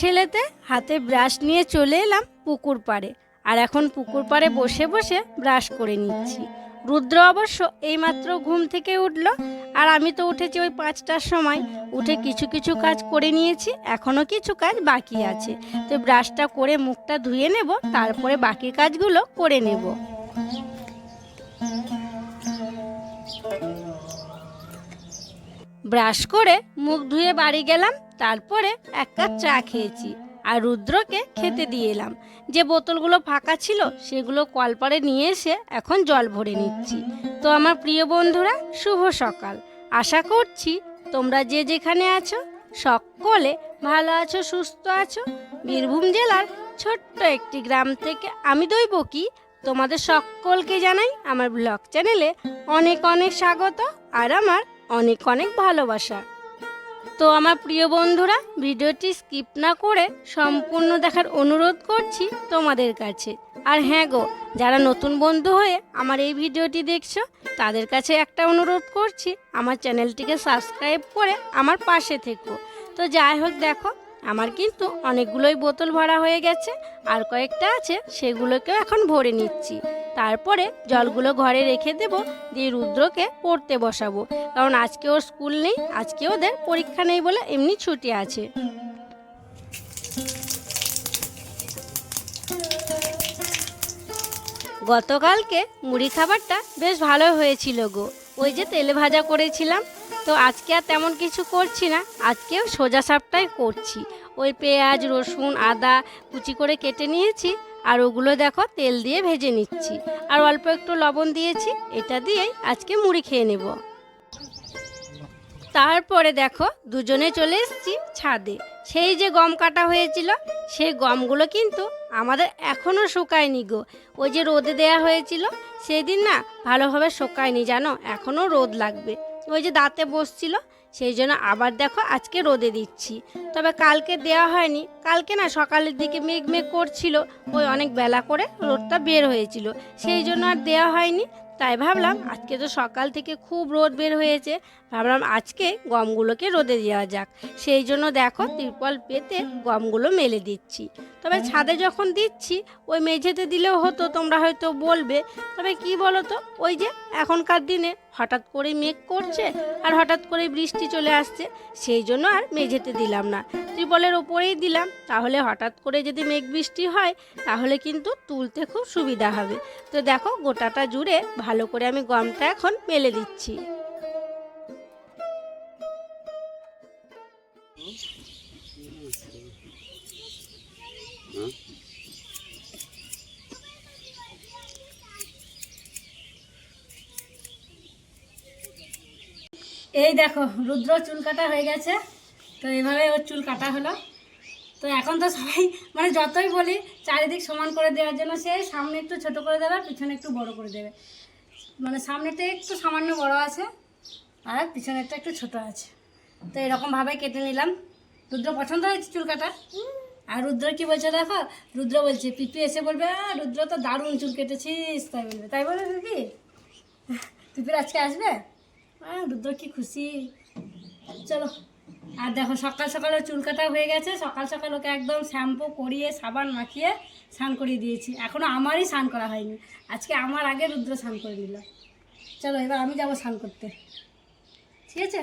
ছেলেতে হাতে ব্রাশ নিয়ে চলে এলাম পুকুর পাড়ে। আর এখন পুকুর পাড়ে বসে বসে ব্রাশ করে নিচ্ছি। রুদ্র অবশ্য এইমাত্র ঘুম থেকে উঠল, আর আমি তো উঠেছি ওই পাঁচটার সময়। উঠে কিছু কিছু কাজ করে নিয়েছি এখনও কিছু কাজ বাকি আছে। তো ব্রাশটা করে মুখটা ধুয়ে নেব, তারপরে বাকি কাজগুলো করে নেব। ব্রাশ করে মুখ ধুয়ে বাড়ি গেলাম, তারপরে এক কাপ চা খেয়েছি আর রুদ্রকে খেতে দিয়ে এলাম। যে বোতলগুলো ফাঁকা ছিল, সেগুলো কলপারে নিয়ে এসে এখন জল ভরে নিচ্ছি। তো আমার প্রিয় বন্ধুরা, শুভ সকাল। আশা করছি তোমরা যে যেখানে আছো, সকলে ভালো আছো, সুস্থ আছো। বীরভূম জেলার ছোট্ট একটি গ্রাম থেকে আমি দইব কি, তোমাদের সকলকে জানাই আমার ব্লগ চ্যানেলে অনেক অনেক স্বাগত। আর আমার অনেক অনেক ভালোবাসা। তো আমার প্রিয় বন্ধুরা, ভিডিওটি স্কিপ না করে সম্পূর্ণ দেখার অনুরোধ করছি তোমাদের কাছে। আর হ্যাঁ গো, যারা নতুন বন্ধু হয়ে আমার এই ভিডিওটি দেখছ, তাদের কাছে একটা অনুরোধ করছি, আমার চ্যানেলটিকে সাবস্ক্রাইব করে আমার পাশে থেকো। তো যাই হোক, দেখো আমার কিন্তু অনেকগুলোই বোতল ভরা হয়ে গেছে, আর কয়েকটা আছে সেগুলোকেও এখন ভরে নিচ্ছি। তারপরে জলগুলো ঘরে রেখে দেব, দিয়ে রুদ্রকে পড়তে বসাবো। কারণ আজকে ওর স্কুল নেই, আজকে ওদের পরীক্ষা নেই বলে এমনি ছুটি আছে। গতকালকে মুড়ি খাবারটা বেশ ভালো হয়েছিল গো। ওই যে তেলে ভাজা করেছিলাম তো আজকে আর তেমন কিছু করছি না। আজকেও সোজা সাপটাই করছি। ওই পেঁয়াজ, রসুন, আদা কুচি করে কেটে নিয়েছি আর ওগুলো দেখো তেল দিয়ে ভেজে নিচ্ছি। আর অল্প একটু লবণ দিয়েছি, এটা দিয়েই আজকে মুড়ি খেয়ে নেব। তারপরে দেখো দুজনে চলে এসেছি ছাদে। সেই যে গম কাটা হয়েছিল, সেই গমগুলো কিন্তু আমাদের এখনও শুকায়নি গো। ওই যে রোদে দেয়া হয়েছিল, সেদিন না ভালোভাবে শুকায়নি জানো এখনও রোদ লাগবে। ওই যে দাঁতে বসছিল, সেই জন্য আবার দেখো আজকে রোদে দিচ্ছি। তবে কালকে দেওয়া হয়নি, কালকে না সকালের দিকে মেঘ মেঘ করছিল, ওই অনেক বেলা করে রোদটা বের হয়েছিল। সেই জন্য আর দেওয়া হয়নি, তাই ভাবলাম আজকে তো সকাল থেকে খুব রোদ বের হয়েছে, ভাবলাম আজকে গমগুলোকে রোদে দেওয়া যাক। সেই জন্য দেখো তিরপল পেতে গমগুলো মেলে দিচ্ছি। তবে ছাদে যখন দিচ্ছি, ওই মেঝেতে দিলেও হতো, তোমরা হয়তো বলবে, তবে কি বলো তো ওই যে এখনকার দিনে হঠাৎ করে মেঘ করছে আর হঠাৎ করে বৃষ্টি চলে আসছে, সেই জন্য আর মেঝেতে দিলাম না। ত্রিপলের ওপরেই দিলাম, তাহলে হঠাৎ করে যদি মেঘ বৃষ্টি হয়, তাহলে কিন্তু তুলতে খুব সুবিধা হবে। তো দেখো, গোটাটা জুড়ে ভালো করে আমি গমটা এখন মেলে দিচ্ছি। এই দেখো রুদ্র চুল কাটা হয়ে গেছে। তো এভাবে ওর চুল কাটা হলো। তো এখন তো সবাই মানে যতই বলি চারিদিক সমান করে দেওয়ার জন্য সে সামনে একটু ছোট করে দেবে আর পিছনে একটু বড় করে দেবে। মানে সামনেটা একটু সামান্য বড় আছে আর পিছনেরটা একটু ছোট আছে। তো এরকমভাবে কেটে নিলাম। রুদ্র পছন্দ হয়েছে চুল কাটা? আর রুদ্র কি বলছে দেখো? রুদ্র বলছে পিপি এসে বলবে "আহ, রুদ্র তো দারুণ চুল কেটেছিস। তাই বলবে। তাই বলবে পিপি পিপির আজকে আসবে? রুদ্র কি খুশি? চলো। আর দেখো, সকাল সকালে চুল কাটা হয়ে গেছে। সকাল সকাল ওকে একদম শ্যাম্পু করিয়ে, সাবান মাখিয়ে স্নান করিয়ে দিয়েছি। এখনও আমারই স্নান করা হয়নি। আজকে আমার আগে রুদ্র স্নান করে নিল। চলো, এবার আমি যাব স্নান করতে। ঠিক আছে?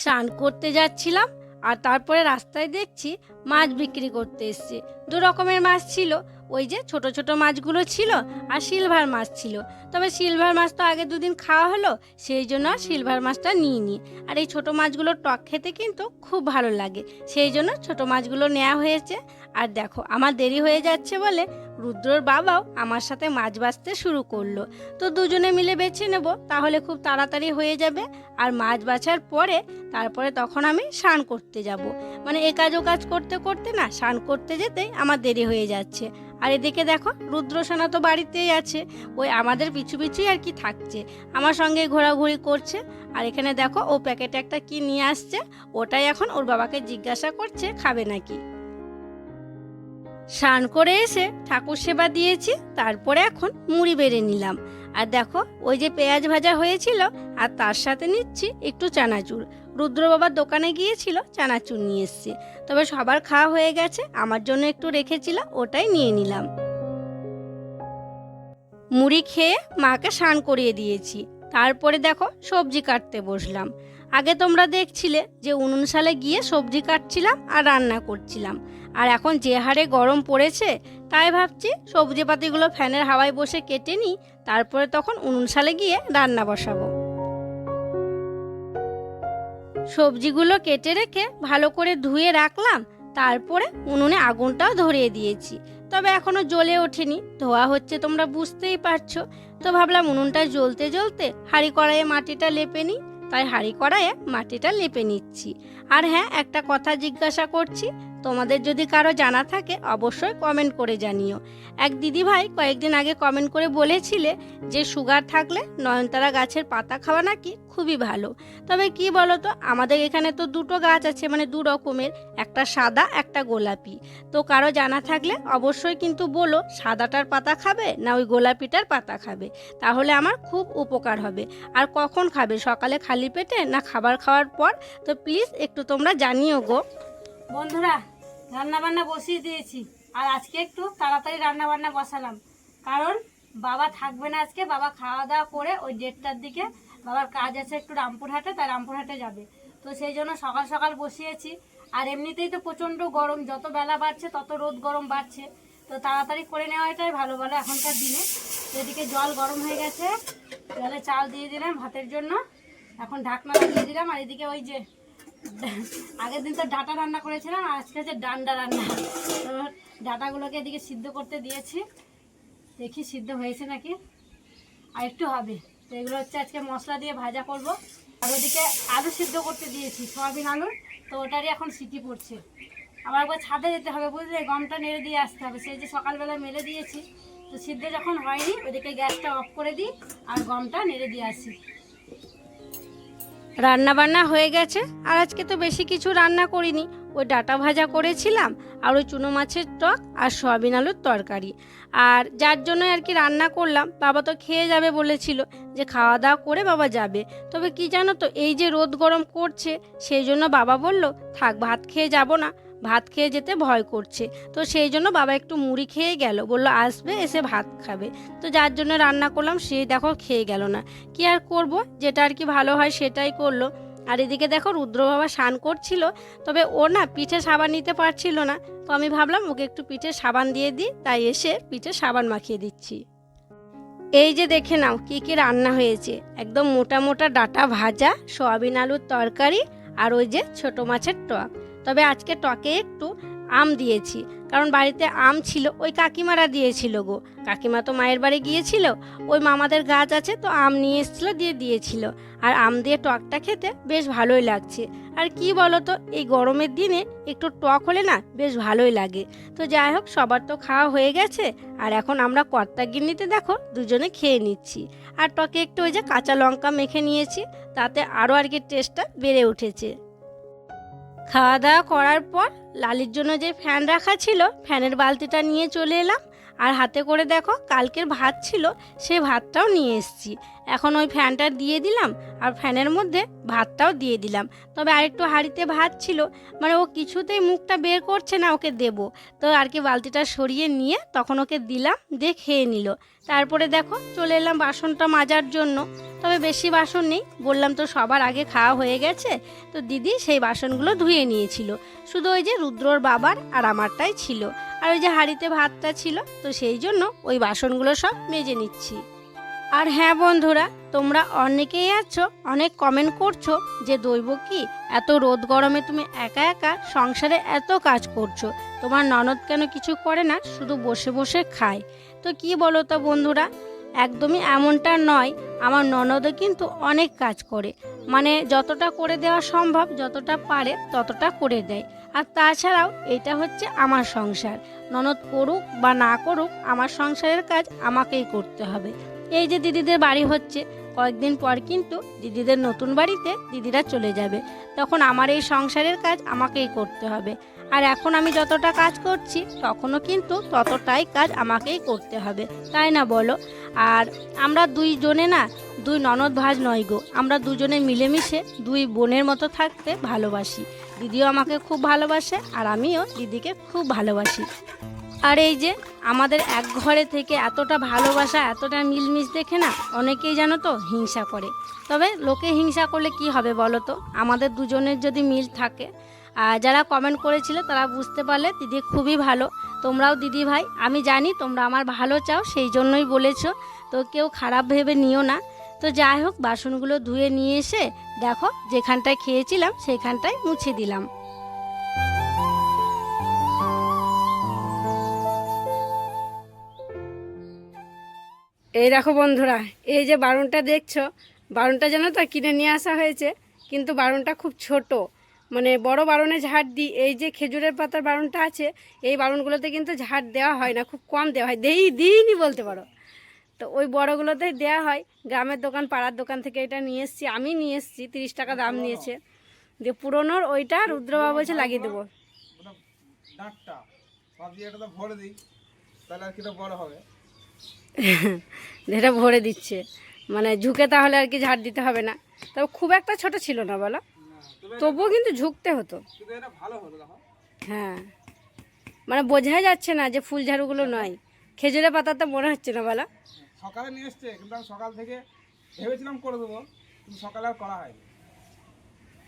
স্নান করতে যাচ্ছিলাম, আর তারপরে রাস্তায় দেখছি মাছ বিক্রি করতে এসছে। দু রকমের মাছ ছিল। ওই যে ছোট ছোট মাছগুলো ছিল আর সিলভার মাছ ছিল। তবে সিলভার মাছ তো আগে দুদিন খাওয়া হলো, সেই জন্য আর সিলভার মাছটা নিইনি। আর এই ছোট মাছগুলো টক খেতে কিন্তু খুব ভালো লাগে, সেই জন্য ছোট মাছগুলো নেওয়া হয়েছে। আর দেখো, আমার দেরি হয়ে যাচ্ছে বলে রুদ্রর বাবাও আমার সাথে মাছ বাছতে শুরু করল। তো দুজনে মিলে বেছে নেব, তাহলে খুব তাড়াতাড়ি হয়ে যাবে। আর মাছ বাছার পরে তারপরে তখন আমি স্নান করতে যাব। মানে এ কাজ ও কাজ করতে করতে না, স্নান করতে যেতেই আমার দেরি হয়ে যাচ্ছে। আর এদিকে দেখো রুদ্রসোনা তো বাড়িতেই আছে। ওই আমাদের পিছু পিছুই আর কি থাকছে। আমার সঙ্গে ঘোরাঘুরি করছে। আর এখানে দেখো, ও প্যাকেটে একটা কি নিয়ে আসছে, ওটাই এখন ওর বাবাকে জিজ্ঞাসা করছে, খাবে নাকি। স্নান করে এসে ঠাকুর সেবা দিয়েছি, তারপরে এখন মুড়ি বেড়ে নিলাম। আর দেখো, ওই যে পেঁয়াজ ভাজা হয়েছিল, আর তার সাথে নিচ্ছি একটু চানাচুর। রুদ্র বাবার দোকানে গিয়েছিল, চানাচুর নিয়ে এসছে। তবে সবার খাওয়া হয়ে গেছে, আমার জন্য একটু রেখেছিল, ওটাই নিয়ে নিলাম। মুড়ি খেয়ে মাকে স্নান করিয়ে দিয়েছি। তারপরে দেখো, সবজি কাটতে বসলাম। আগে তোমরা দেখছিলে যে উনুন সালে গিয়ে সবজি কাটছিলাম আর রান্না করছিলাম। আর এখন যে হারে গরম পড়েছে, তাই ভাবছি সবজি পাতিগুলো ফ্যানের হাওয়ায় বসে কেটে নিই, তারপরে তখন উনুন সালে গিয়ে রান্না বসাবো। সবজিগুলো কেটে রেখে ভালো করে ধুয়ে রাখলাম, তারপরে উনুনে আগুনটাও ধরিয়ে দিয়েছি। তবে এখনও জ্বলে ওঠেনি, ধোয়া হচ্ছে তোমরা বুঝতেই পারছ। তো ভাবলাম উনুনটা জ্বলতে জ্বলতে হাঁড়ি কড়াইয়ে মাটিটা লেপে নিই, তাই হাঁড়ি কড়াইয়ে মাটিটা লেপে নিচ্ছি। আর হ্যাঁ একটা কথা জিজ্ঞাসা করছি তোমাদের যদি কারও জানা থাকে, অবশ্যই কমেন্ট করে জানিও। এক দিদিভাই কয়েকদিন আগে কমেন্ট করে বলেছিলে যে, সুগার থাকলে নয়নতারা গাছের পাতা খাওয়া নাকি খুবই ভালো। তবে কি বলো তো আমাদের এখানে তো দুটো গাছ আছে মানে দু রকমের, একটা সাদা, একটা গোলাপি। তো কারও জানা থাকলে অবশ্যই কিন্তু বলো, সাদাটার পাতা খাবে না ওই গোলাপিটার পাতা খাবে? তাহলে আমার খুব উপকার হবে। আর কখন খাবে? সকালে খালি পেটে না খাবার খাওয়ার পর? তো প্লিজ একটু তোমরা জানিও গো। বন্ধুরা রান্না বান্না বসিয়ে দিয়েছি। আর আজকে একটু তাড়াতাড়ি রান্না বান্না বসালাম। কারণ বাবা থাকবে না আজকে, বাবা খাওয়া দাওয়া করে ওই দেড়টার দিকে বাবার কাজ আছে একটু রামপুরহাটে, তাই রামপুরহাটে যাবে। তো সেই জন্য সকাল সকাল বসিয়েছি। আর এমনিতেই তো প্রচণ্ড গরম, যত বেলা বাড়ছে তত রোদ গরম বাড়ছে। তো তাড়াতাড়ি করে নেওয়াটাই ভালো বলে এখনকার দিনে। এদিকে জল গরম হয়ে গেছে, জলে চাল দিয়ে দিলাম ভাতের জন্য। এখন ঢাকনা লাগিয়ে দিলাম। আর এদিকে ওই যে আগের দিন তো ডাটা রান্না করেছিলাম আজকে হচ্ছে ডান্ডা রান্না। তো ডাটাগুলোকে এদিকে সিদ্ধ করতে দিয়েছি। দেখি সিদ্ধ হয়েছে নাকি? আর একটু হবে। তো এগুলো হচ্ছে আজকে মশলা দিয়ে ভাজা করব। আর ওদিকে আলু সিদ্ধ করতে দিয়েছি, সয়াবিন আলুর তো ওটারই এখন সিটি পড়ছে। আবার একবার ছাদে যেতে হবে, বুঝলে? গমটা নেড়ে দিয়ে আসতে হবে। সেই যে সকালবেলা মেলে দিয়েছি, তো সিদ্ধ যখন হয়নি, ওদিকে গ্যাসটা অফ করে দিই আর গমটা নেড়ে দিয়ে আসি। রান্না বান্না হয়ে গেছে, আর আজকে তো বেশি কিছু রান্না করিনি। ওই ডাটা ভাজা করেছিলাম, আর ওই চুনো মাছের টক আর সয়াবিন আলুর তরকারি। আর যার জন্য আর কি রান্না করলাম, বাবা তো খেয়ে যাবে বলেছিল যে খাওয়া দাওয়া করে বাবা যাবে। তবে কি জানো তো, এই যে রোদ গরম করছে, সেই জন্য বাবা বলল, থাক, ভাত খেয়ে যাব না। ভাত খেয়ে যেতে ভয় করছে। তো সেই জন্য বাবা একটু মুড়ি খেয়ে গেল। বলল, আসবে, এসে ভাত খাবে। তো যার জন্য রান্না করলাম, সে দেখো খেয়ে গেল না। কি আর করব? যেটা আর কি ভালো হয় সেটাই করল। আর এদিকে দেখো রুদ্র বাবা স্নান করছিল, তবে ও না পিঠে সাবান নিতে পারছিল না। তো আমি ভাবলাম, ওকে একটু পিঠে সাবান দিয়ে দিই। তাই এসে পিঠে সাবান মাখিয়ে দিচ্ছি। এই যে দেখে নাও, কি কি রান্না হয়েছে। একদম মোটা মোটা ডাটা ভাজা, সয়াবিন আলুর তরকারি আর ওই যে ছোট মাছের টক। তবে আজকে টকে একটু আম দিয়েছি, কারণ বাড়িতে আম ছিল, ওই কাকিমারা দিয়েছিল গো। কাকিমা তো মায়ের বাড়ি গিয়েছিল, ওই মামাদের গাছ আছে তো আম নিয়ে এসেছিল, দিয়ে দিয়েছিল। আর আম দিয়ে টকটা খেতে বেশ ভালোই লাগছে। আর কি বলো তো এই গরমের দিনে একটু টক হলে না বেশ ভালোই লাগে। তো যাই হোক, সবার তো খাওয়া হয়ে গেছে, আর এখন আমরা কর্তা গিন্নিতে দেখো, দুজনে খেয়ে নিচ্ছি। আর টকে একটু ওই যে কাঁচা লঙ্কা মেখে নিয়েছি, তাতে আরও আর কি টেস্টটা বেড়ে উঠেছে। খাওয়া দাওয়া করার পর লালির জন্য যে ফ্যান রাখা ছিল, ফ্যানের বালতিটা নিয়ে চলে এলাম। আর হাতে করে দেখো, কালকের ভাত ছিল, সে ভাতটাও নিয়ে এসেছি। এখন ওই ফ্যানটা দিয়ে দিলাম আর ফ্যানের মধ্যে ভাতটাও দিয়ে দিলাম। তবে আরেকটু হাঁড়িতে ভাত ছিল মানে ও কিছুতেই মুখটা বের করছে না, ওকে দেব। তো আর কি বালতিটা সরিয়ে নিয়ে তখন ওকে দিলাম, দিয়ে খেয়ে নিল। তারপরে দেখো, চলে এলাম বাসনটা মাজার জন্য। তবে বেশি বাসন নেই। বললাম তো সবার আগে খাওয়া হয়ে গেছে, তো দিদি সেই বাসনগুলো ধুয়ে নিয়েছিল। শুধু ওই যে রুদ্রর বাবার আর আমারটাই ছিল। আর ওই যে হাঁড়িতে ভাতটা ছিল, তো সেই জন্য ওই বাসনগুলো সব মেজে নিচ্ছি। আর হ্যাঁ বন্ধুরা, তোমরা অনেকেই আছো, অনেক কমেন্ট করছ যে দৈব কি? এত রোদ গরমে তুমি একা একা সংসারে এত কাজ করছ। তোমার ননদ কেন কিছু করে না, শুধু বসে বসে খায়। তো কি বলো তো বন্ধুরা? একদমই এমনটা নয়। আমার ননদও কিন্তু অনেক কাজ করে। মানে যতটা করে দেওয়া সম্ভব, যতটা পারে ততটা করে দেয়। আর তাছাড়াও এটা হচ্ছে আমার সংসার। ননদ করুক বা না করুক, আমার সংসারের কাজ আমাকেই করতে হবে। এই যে দিদিদের বাড়ি হচ্ছে, কয়েকদিন পর কিন্তু দিদিদের নতুন বাড়িতে দিদিরা চলে যাবে। তখন আমার এই সংসারের কাজ আমাকেই করতে হবে। আর এখন আমি যতটা কাজ করছি, তখনও কিন্তু ততটাই কাজ আমাকেই করতে হবে, তাই না বলো? আর আমরা দুইজনে না, দুই ননদ ভাজ নয় গো, আমরা দুজনে মিলেমিশে দুই বোনের মতো থাকতে ভালোবাসি। দিদিও আমাকে খুব ভালোবাসে আর আমিও দিদিকে খুব ভালোবাসি। আর এই যে আমাদের এক ঘরে থেকে এতটা ভালোবাসা, এতটা মিলমিশ দেখে না অনেকেই জানো তো হিংসা করে। তবে লোকে হিংসা করলে কি হবে বলো তো? আমাদের দুজনের যদি মিল থাকে আর যারা কমেন্ট করেছিল তারা বুঝতে পারলে দিদি খুবই ভালো। তোমরাও দিদি ভাই, আমি জানি তোমরা আমার ভালো চাও, সেই জন্যই বলেছ। তো কেউ খারাপ ভেবে নিও না। তো যাই হোক, বাসনগুলো ধুয়ে নিয়ে এসে দেখো, যেখানটায় খেয়েছিলাম সেইখানটায় মুছে দিলাম। এই দেখো বন্ধুরা, এই যে বারুনটা দেখছ, বারুনটা যেন তো কিনে নিয়ে আসা হয়েছে, কিন্তু বারুনটা খুব ছোট। মানে বড় বারুনে ঝাড় দিই এই যে খেজুরের পাতার বারুনটা আছে এই বারুনগুলোতে কিন্তু ঝাড় দেওয়া হয় না খুব কম দেওয়া হয় দেই দিইনি বলতে পারো। তো ওই বড়গুলোতে দেওয়া হয় গ্রামের দোকান পাড়ার দোকান থেকে এটা নিয়ে এসেছি আমি নিয়ে এসেছি তিরিশ টাকা দাম নিয়েছে। দিয়ে পুরনোর ওইটা রুদ্রবাবু বলছে লাগিয়ে দেবো। এটা ভরে দিচ্ছে মানে ঝুঁকে তাহলে আর কি ঝাড় দিতে হবে না। তবে খুব একটা ছোট ছিল না বলো? তবুও কিন্তু ঝুঁকতে হতো। হ্যাঁ। মানে বোঝাই যাচ্ছে না যে ফুল ঝাড়ুগুলো নয়। খেজুরের পাতা তো মনে হচ্ছে না বলা। সকালে নিয়ে এসছে কিন্তু আমি সকাল থেকে ভেবেছিলাম করে দেবো কিন্তু সকালে আর করা হয়নি।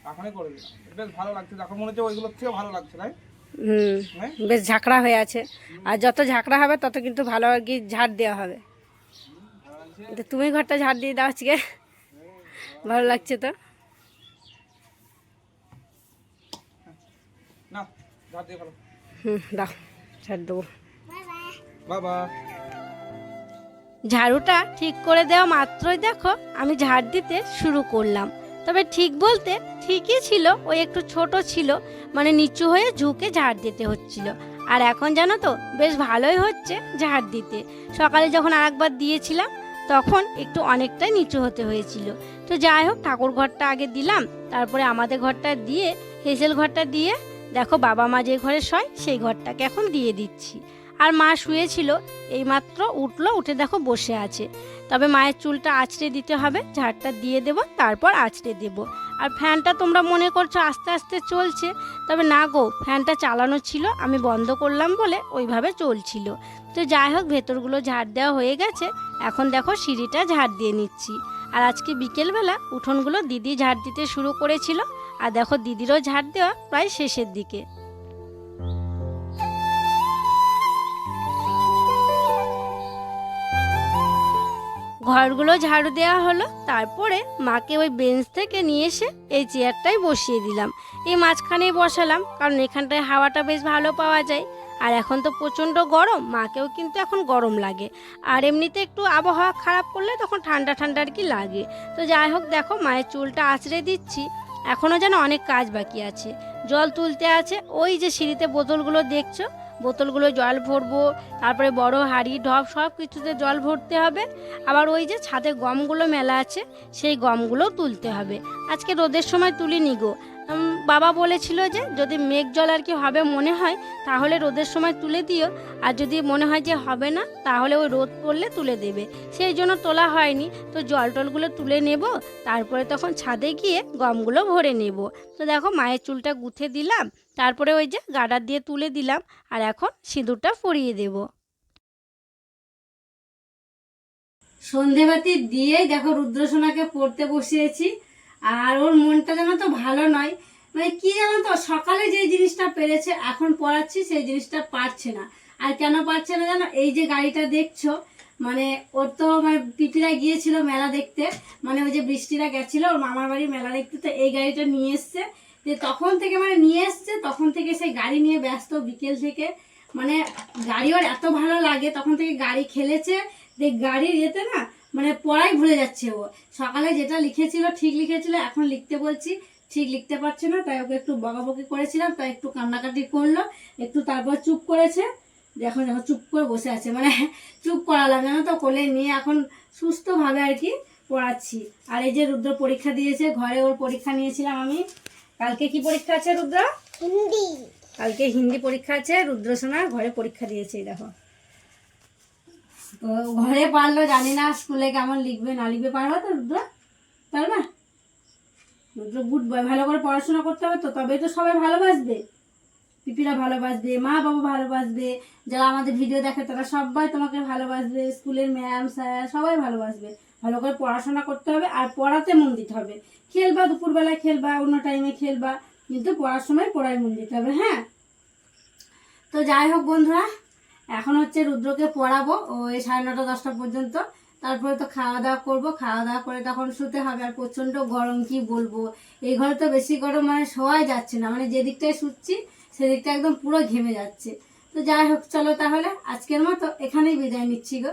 এখনই করে দিলাম। বেশ ভালো লাগছে। এখন মনে হচ্ছে ওইগুলোর থেকে ভালো লাগছে তাই? হুম হ্যাঁ? বেশ ঝাঁকড়া হয়ে আছে। আর যত ঝাঁকড়া হবে তত কিন্তু ভালো আর কি ঝাড় দেওয়া হবে। তুমি ঘরটা ঝাড় দিয়ে দাও আজকে। ভালো লাগছে তো না ঝাড় দিয়ে ভালো হুম দাও ঝাড় দেবো। বাবা। ঝাড়ুটা ঠিক করে দেওয়া মাত্রই দেখো আমি ঝাড় দিতে শুরু করলাম। তবে ঠিক বলতে ঠিকই ছিল ওই একটু ছোট ছিল মানে নিচু হয়ে ঝুঁকে ঝাড় দিতে হচ্ছিল। আর এখন জানো তো বেশ ভালোই হচ্ছে ঝাড় দিতে। সকালে যখন আরেকবার দিয়েছিলাম তখন একটু অনেকটাই নিচু হতে হয়েছিল। তো যাই হোক ঠাকুর ঘরটা আগে দিলাম তারপরে আমাদের ঘরটা দিয়ে হেসেল ঘরটা দিয়ে দেখো বাবা মা যে ঘরে শয়, সেই ঘরটাকে এখন দিয়ে দিচ্ছি। আর মা শুয়েছিল, এইমাত্র উঠল, উঠে দেখো বসে আছে। তবে মায়ের চুলটা আঁচড়ে দিতে হবে, ঝাড়টা দিয়ে দেব, তারপর আঁচড়ে দেব। আর ফ্যানটা তোমরা মনে করছ আস্তে আস্তে চলছে, তবে না গো, ফ্যানটা চালানো ছিল, আমি বন্ধ করলাম বলে ওইভাবে চলছিল। তো যাই হোক, ভেতরগুলো ঝাড় দেওয়া হয়ে গেছে, এখন দেখো সিঁড়িটা ঝাড় দিয়ে নিচ্ছি। আর আজকে বিকেলবেলা উঠোনগুলো দিদি ঝাড় দিতে শুরু করেছিল আর দেখো দিদিরও ঝাড় দেওয়া প্রায় শেষের দিকে। ঘরগুলো ঝাড়ু দেওয়া হলো, তারপরে মাকে ওই বেঞ্চ থেকে নিয়ে এসে এই চেয়ারটাই বসিয়ে দিলাম। এই মাঝখানেই বসালাম, কারণ এখানটায় হাওয়াটা বেশ ভালো পাওয়া যায়। আর এখন তো প্রচণ্ড গরম, মাকেও কিন্তু এখন গরম লাগে। আর এমনিতে একটু আবহাওয়া খারাপ করলে তখন ঠান্ডা ঠান্ডা আর কি লাগে। তো যাই হোক, দেখো মায়ের চুলটা আঁচড়ে দিচ্ছি। এখনও যেন অনেক কাজ বাকি আছে। জল তুলতে আছে। ওই যে সিঁড়িতে বোতলগুলো দেখছ? বোতলগুলো জল ভরবো, তারপরে বড় হাঁড়ি, ঢপ সব কিছুতে জল ভরতে হবে। আবার ওই যে ছাদে গমগুলো মেলা আছে, সেই গমগুলো তুলতে হবে। আজকে রোদের সময় তুলিনি গো। বাবা বলেছিল যে যদি মেঘ জল আর কি হবে মনে হয়, তাহলে রোদের সময় তুলে দিও। আর যদি মনে হয় যে হবে না, তাহলে ওই রোদ পড়লে তুলে দেবে। সেই জন্য তোলা হয়নি। তো জল টলগুলো তুলে নেব, তারপরে তখন ছাদে গিয়ে গমগুলো ভরে নেব। তো দেখো মায়ের চুলটা গুঁথে দিলাম। তারপরে ওই যে গাডার দিয়ে তুলে দিলাম আর এখন সিঁদুরটা পরিয়ে দেবো। সন্ধেবাতি দিয়েই দেখো রুদ্রসোনাকে পড়তে বসিয়েছি আর ওর মনটা যেন তো ভালো নয়। মানে কি জানো তো, সকালে যে জিনিসটা পেরেছে, এখন পড়াচ্ছি সেই জিনিসটা পারছে না। আর কেন পারছে না জানো, এই যে গাড়িটা দেখছ মানে ওর তো মানে পিপিরা গিয়েছিল মেলা দেখতে মানে ওই যে বৃষ্টিরা গেছিল, ওর মামার বাড়ি মেলা দেখতে, তো এই গাড়িটা নিয়ে এসছে। যে তখন থেকে মানে নিয়ে এসছে, তখন থেকে সেই গাড়ি নিয়ে ব্যস্ত বিকেল থেকে। মানে গাড়ি ওর এত ভালো লাগে, তখন থেকে গাড়ি খেলেছে, যে গাড়ির ইয়েতে না মানে পড়াই ভুলে যাচ্ছে ও। সকালে যেটা লিখেছিল ঠিক লিখেছিল, এখন লিখতে বলছি, ঠিক লিখতে পারছে না, তাই ওকে একটু বকাবকি করেছিলাম, তাই একটু কান্নাকাটি করল, একটু তারপর চুপ করেছে। এখন এখন চুপ করে বসে আছে মানে চুপ করালাম, জানো তো, কোলে নিয়ে এখন সুস্থভাবে আর কি পড়াচ্ছি। আর এই যে রুদ্র পরীক্ষা দিয়েছে, ঘরে ওর পরীক্ষা নিয়েছিলাম আমি। কালকে কি পরীক্ষা আছে রুদ্র? হিন্দি। কালকে হিন্দি পরীক্ষা আছে রুদ্রসোনা ঘরে পরীক্ষা দিয়েছে দেখো। তো ঘরে পারল জানি না স্কুলে কেমন লিখবে না লিখবে পারবে তো রুদ্র? পারবে রুদ্র গুড বয় ভালো করে পড়াশোনা করতে হবে তো তবেই তো সবাই ভালোবাসবে। পিপিরা ভালোবাসবে মা বাবা ভালোবাসবে যারা আমাদের ভিডিও দেখে তারা সবাই তোমাকে ভালোবাসবে স্কুলের ম্যাম স্যার সবাই ভালোবাসবে। ভালো করে পড়াশোনা করতে হবে আর পড়াতে মন দিতে হবে। খেলবা দুপুরবেলায় খেলবা, অন্য টাইমে খেলবা, কিন্তু পড়ার সময় পড়ায় মন দিতে হবে হ্যাঁ? তো যাই হোক বন্ধুরা, এখন হচ্ছে রুদ্রকে পড়াবো ওই সাড়ে নটা, দশটা পর্যন্ত। তারপরে তো খাওয়া দাওয়া করব, খাওয়া দাওয়া করে তখন শুতে হবে, আর প্রচণ্ড গরম, কি বলব? এই ঘরে তো বেশি গরম মানে শোয়াই যাচ্ছে না মানে যে দিকটায় শুচ্ছি সেদিকটা একদম পুরো ঘেমে যাচ্ছে। তো যাই হোক, চলো তাহলে, আজকের মতো এখানেই বিদায় নিচ্ছি গো।